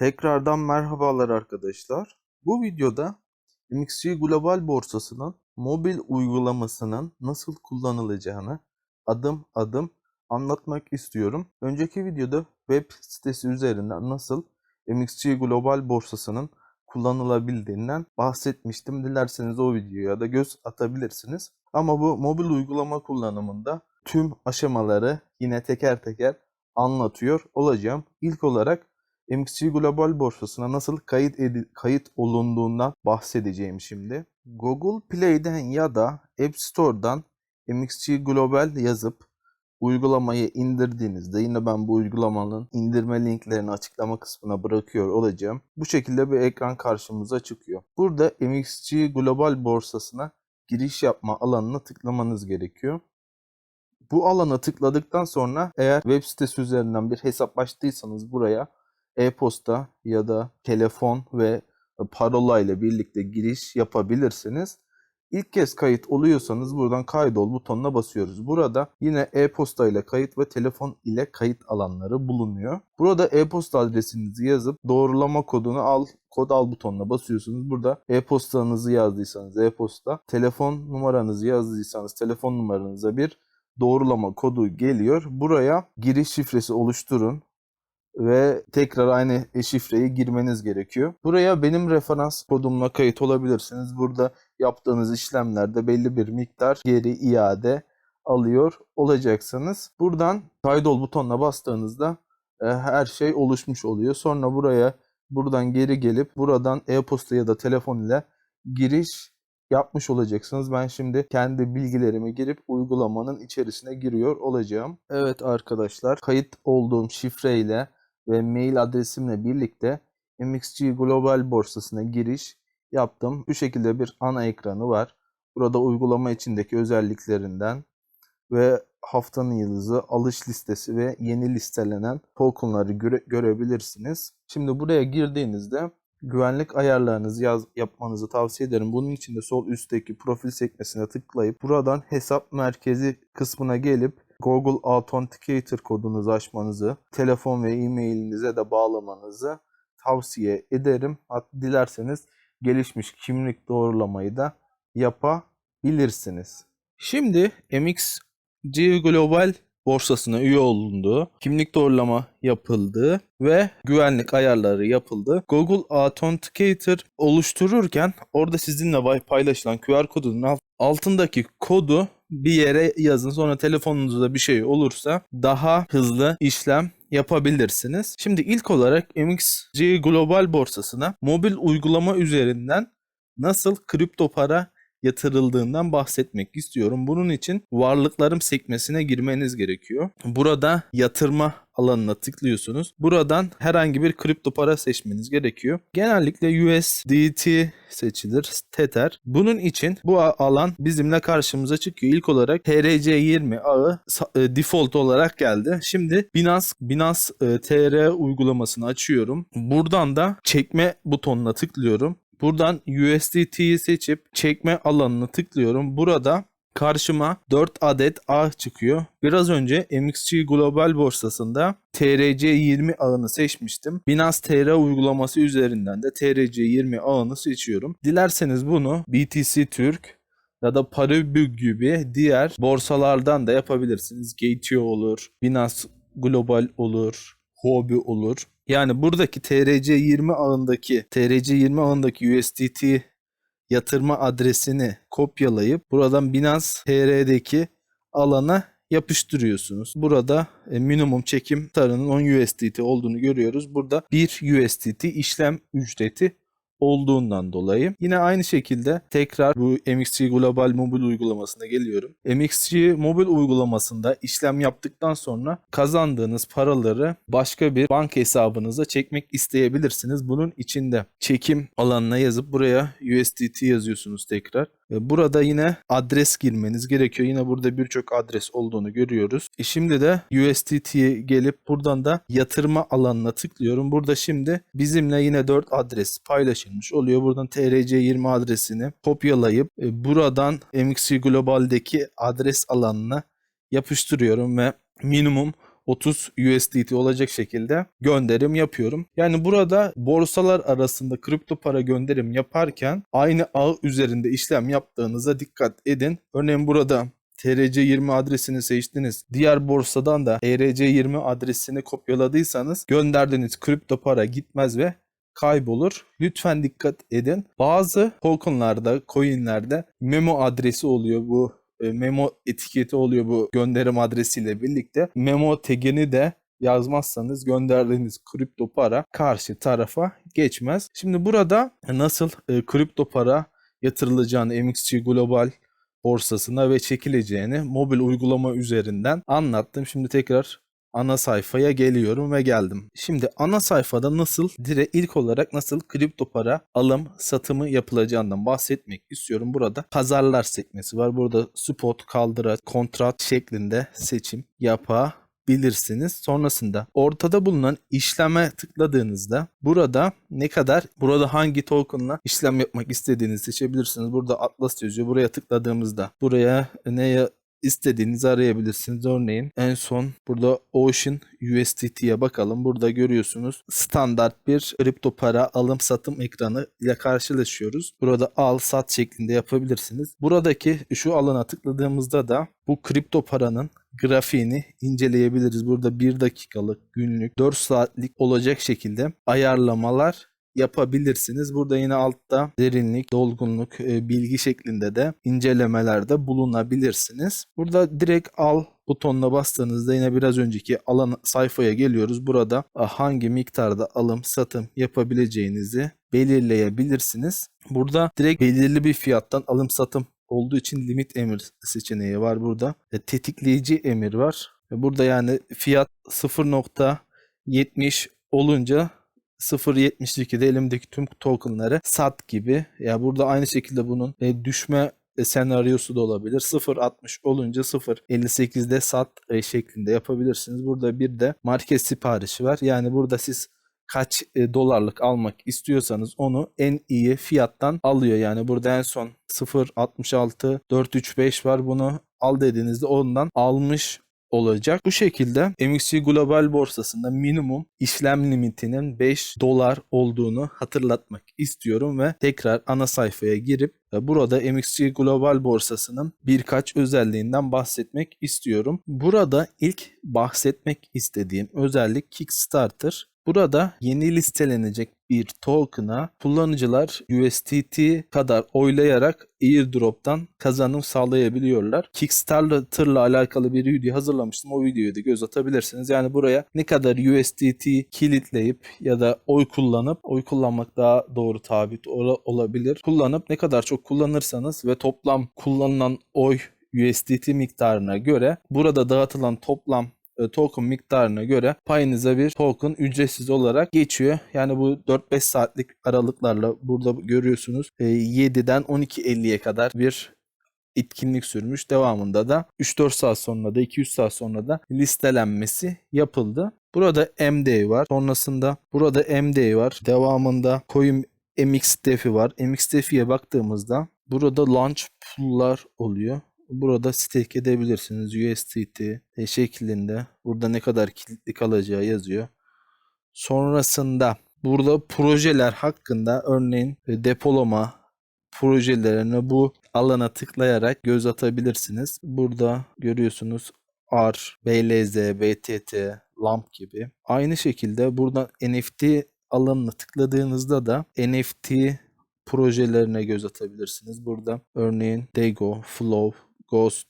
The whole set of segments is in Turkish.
Tekrardan merhabalar arkadaşlar. Bu videoda MXC Global borsasının mobil uygulamasının nasıl kullanılacağını adım adım anlatmak istiyorum. Önceki videoda web sitesi üzerinden nasıl MXC Global borsasının kullanılabildiğinden bahsetmiştim. Dilerseniz o videoya da göz atabilirsiniz. Ama bu mobil uygulama kullanımında tüm aşamaları yine teker teker anlatıyor olacağım. İlk olarak MXC Global borsasına nasıl kayıt kayıt olunduğundan bahsedeceğim şimdi. Google Play'den ya da App Store'dan MXC Global yazıp uygulamayı indirdiğinizde yine ben bu uygulamanın indirme linklerini açıklama kısmına bırakıyor olacağım. Bu şekilde bir ekran karşımıza çıkıyor. Burada MXC Global borsasına giriş yapma alanına tıklamanız gerekiyor. Bu alana tıkladıktan sonra eğer web sitesi üzerinden bir hesap açtıysanız buraya e-posta ya da telefon ve parola ile birlikte giriş yapabilirsiniz. İlk kez kayıt oluyorsanız buradan kaydol butonuna basıyoruz. Burada yine e-posta ile kayıt ve telefon ile kayıt alanları bulunuyor. Burada e-posta adresinizi yazıp doğrulama kodunu al, kod al butonuna basıyorsunuz. Burada e-postanızı yazdıysanız e-posta, telefon numaranızı yazdıysanız telefon numaranıza bir doğrulama kodu geliyor. Buraya giriş şifresi oluşturun ve tekrar aynı şifreyi girmeniz gerekiyor. Buraya benim referans kodumla kayıt olabilirsiniz. Burada yaptığınız işlemlerde belli bir miktar geri iade alıyor olacaksınız. Buradan kaydol butonuna bastığınızda e, her şey oluşmuş oluyor. Sonra buraya buradan geri gelip buradan e-posta ya da telefon ile giriş yapmış olacaksınız. Ben şimdi kendi bilgilerimi girip uygulamanın içerisine giriyor olacağım. Evet arkadaşlar kayıt olduğum şifreyle ve mail adresimle birlikte MXC Global borsasına giriş yaptım. Bu şekilde bir ana ekranı var. Burada uygulama içindeki özelliklerinden ve haftanın yıldızı, alış listesi ve yeni listelenen tokenları göre- görebilirsiniz. Şimdi buraya girdiğinizde güvenlik ayarlarınızı yaz, yapmanızı tavsiye ederim. Bunun için de sol üstteki profil sekmesine tıklayıp buradan hesap merkezi kısmına gelip Google Authenticator kodunuzu açmanızı, telefon ve e-mailinize de bağlamanızı tavsiye ederim. Dilerseniz gelişmiş kimlik doğrulamayı da yapabilirsiniz. Şimdi MXC Global borsasına üye olundu, kimlik doğrulama yapıldı ve güvenlik ayarları yapıldı. Google Authenticator oluştururken orada sizinle paylaşılan QR kodunun alt- altındaki kodu bir yere yazın. Sonra telefonunuzda bir şey olursa daha hızlı işlem yapabilirsiniz. Şimdi ilk olarak MXC Global borsasına mobil uygulama üzerinden nasıl kripto para yatırıldığından bahsetmek istiyorum. Bunun için varlıklarım sekmesine girmeniz gerekiyor. Burada yatırma alanına tıklıyorsunuz. Buradan herhangi bir kripto para seçmeniz gerekiyor. Genellikle USDT seçilir, Tether. Bunun için bu alan bizimle karşımıza çıkıyor. İlk olarak TRC20 ağı e, default olarak geldi. Şimdi Binance Binance e, TR uygulamasını açıyorum. Buradan da çekme butonuna tıklıyorum. Buradan USDT'yi seçip çekme alanını tıklıyorum. Burada karşıma 4 adet ağ çıkıyor. Biraz önce MXC Global borsasında TRC20 ağını seçmiştim. Binance TR uygulaması üzerinden de TRC20 ağını seçiyorum. Dilerseniz bunu BTC Türk ya da Paribu gibi diğer borsalardan da yapabilirsiniz. Gateo olur, Binance Global olur, Huobi olur. Yani buradaki TRC20 ağındaki TRC20 ağındaki USDT yatırma adresini kopyalayıp buradan Binance TR'deki alana yapıştırıyorsunuz. Burada e, minimum çekim tarının 10 USDT olduğunu görüyoruz. Burada 1 USDT işlem ücreti olduğundan dolayı. Yine aynı şekilde tekrar bu MXC Global mobil uygulamasına geliyorum. MXC mobil uygulamasında işlem yaptıktan sonra kazandığınız paraları başka bir banka hesabınıza çekmek isteyebilirsiniz. Bunun içinde çekim alanına yazıp buraya USDT yazıyorsunuz tekrar. Burada yine adres girmeniz gerekiyor. Yine burada birçok adres olduğunu görüyoruz. E şimdi de USDT'ye gelip buradan da yatırma alanına tıklıyorum. Burada şimdi bizimle yine 4 adres paylaşılmış oluyor. Buradan TRC20 adresini kopyalayıp e, buradan MXC Global'deki adres alanına yapıştırıyorum ve minimum 30 USDT olacak şekilde gönderim yapıyorum. Yani burada borsalar arasında kripto para gönderim yaparken aynı ağ üzerinde işlem yaptığınıza dikkat edin. Örneğin burada TRC20 adresini seçtiniz. Diğer borsadan da ERC20 adresini kopyaladıysanız gönderdiğiniz kripto para gitmez ve kaybolur. Lütfen dikkat edin. Bazı tokenlarda, coinlerde memo adresi oluyor bu memo etiketi oluyor bu gönderim adresiyle birlikte. Memo tagini de yazmazsanız gönderdiğiniz kripto para karşı tarafa geçmez. Şimdi burada nasıl e, kripto para yatırılacağını MXC Global borsasına ve çekileceğini mobil uygulama üzerinden anlattım. Şimdi tekrar ana sayfaya geliyorum ve geldim. Şimdi ana sayfada nasıl direkt ilk olarak nasıl kripto para alım satımı yapılacağından bahsetmek istiyorum. Burada pazarlar sekmesi var. Burada spot, kaldıraç, kontrat şeklinde seçim yapabilirsiniz. Sonrasında ortada bulunan işleme tıkladığınızda burada ne kadar burada hangi tokenla işlem yapmak istediğinizi seçebilirsiniz. Burada Atlas yazıyor. Buraya tıkladığımızda buraya ne istediğinizi arayabilirsiniz. Örneğin en son burada Ocean USDT'ye bakalım. Burada görüyorsunuz standart bir kripto para alım satım ekranı ile karşılaşıyoruz. Burada al sat şeklinde yapabilirsiniz. Buradaki şu alana tıkladığımızda da bu kripto paranın grafiğini inceleyebiliriz. Burada 1 dakikalık, günlük, 4 saatlik olacak şekilde ayarlamalar yapabilirsiniz. Burada yine altta derinlik, dolgunluk, e, bilgi şeklinde de incelemelerde bulunabilirsiniz. Burada direkt al butonuna bastığınızda yine biraz önceki alan sayfaya geliyoruz. Burada hangi miktarda alım satım yapabileceğinizi belirleyebilirsiniz. Burada direkt belirli bir fiyattan alım satım olduğu için limit emir seçeneği var burada. E, tetikleyici emir var. E, Burada yani fiyat 0.70 olunca 0.72'de elimdeki tüm tokenları sat gibi. Ya burada aynı şekilde bunun e, düşme e, senaryosu da olabilir. 0.60 olunca 0.58'de sat e, şeklinde yapabilirsiniz. Burada bir de market siparişi var. Yani burada siz kaç dolarlık almak istiyorsanız onu en iyi fiyattan alıyor. Yani burada en son 0.66 435 var. Bunu al dediğinizde ondan almış olacak. Bu şekilde MXC Global borsasında minimum işlem limitinin 5 dolar olduğunu hatırlatmak istiyorum ve tekrar ana sayfaya girip burada MXC Global borsasının birkaç özelliğinden bahsetmek istiyorum. Burada ilk bahsetmek istediğim özellik Kickstarter. Burada yeni listelenecek bir token'a kullanıcılar USDT kadar oylayarak airdrop'tan kazanım sağlayabiliyorlar. Kickstarter'la alakalı bir video hazırlamıştım. O videoyu da göz atabilirsiniz. Yani buraya ne kadar USDT kilitleyip ya da oy kullanıp oy kullanmak daha doğru tabir olabilir. Kullanıp ne kadar çok kullanırsanız ve toplam kullanılan oy USDT miktarına göre burada dağıtılan toplam token miktarına göre payınıza bir token ücretsiz olarak geçiyor. Yani bu 4-5 saatlik aralıklarla burada görüyorsunuz 7'den 12.50'ye kadar bir etkinlik sürmüş. Devamında da 3-4 saat sonra da 2-3 saat sonra da listelenmesi yapıldı. Burada MD var. Sonrasında burada MD var. Devamında Coin MXDefi var. MXDefi'ye baktığımızda burada launch pool'lar oluyor. Burada stake edebilirsiniz USDT şeklinde. Burada ne kadar kilitli kalacağı yazıyor. Sonrasında burada projeler hakkında örneğin depolama projelerine bu alana tıklayarak göz atabilirsiniz. Burada görüyorsunuz R, BLZ, BTT, LAMP gibi. Aynı şekilde buradan NFT alanına tıkladığınızda da NFT projelerine göz atabilirsiniz. Burada örneğin Dego, Flow, Ghost,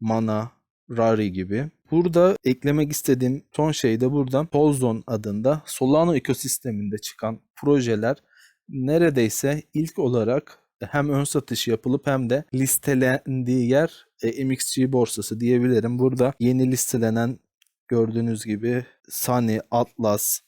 Mana, Rari gibi. Burada eklemek istediğim son şey de burada Polzone adında Solana ekosisteminde çıkan projeler neredeyse ilk olarak hem ön satış yapılıp hem de listelendiği yer e, MXC borsası diyebilirim. Burada yeni listelenen gördüğünüz gibi Sunny, Atlas,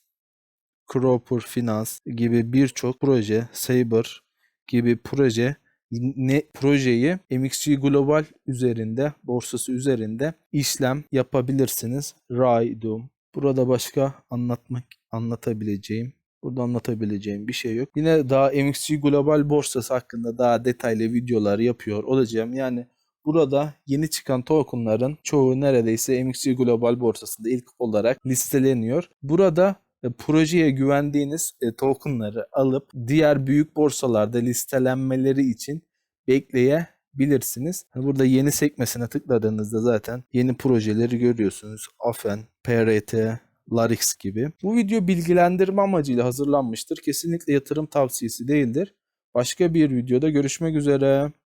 Cropper Finance gibi birçok proje, Saber gibi proje ne projeyi MXC Global üzerinde, borsası üzerinde işlem yapabilirsiniz. Raidum. Burada başka anlatmak anlatabileceğim Burada anlatabileceğim bir şey yok. Yine daha MXC Global borsası hakkında daha detaylı videolar yapıyor olacağım. Yani Burada yeni çıkan tokenların çoğu neredeyse MXC Global borsasında ilk olarak listeleniyor. Burada projeye güvendiğiniz e, tokenları alıp diğer büyük borsalarda listelenmeleri için bekleyebilirsiniz. Burada yeni sekmesine tıkladığınızda zaten yeni projeleri görüyorsunuz. Afen, PRT, Larix gibi. Bu video bilgilendirme amacıyla hazırlanmıştır. Kesinlikle yatırım tavsiyesi değildir. Başka bir videoda görüşmek üzere.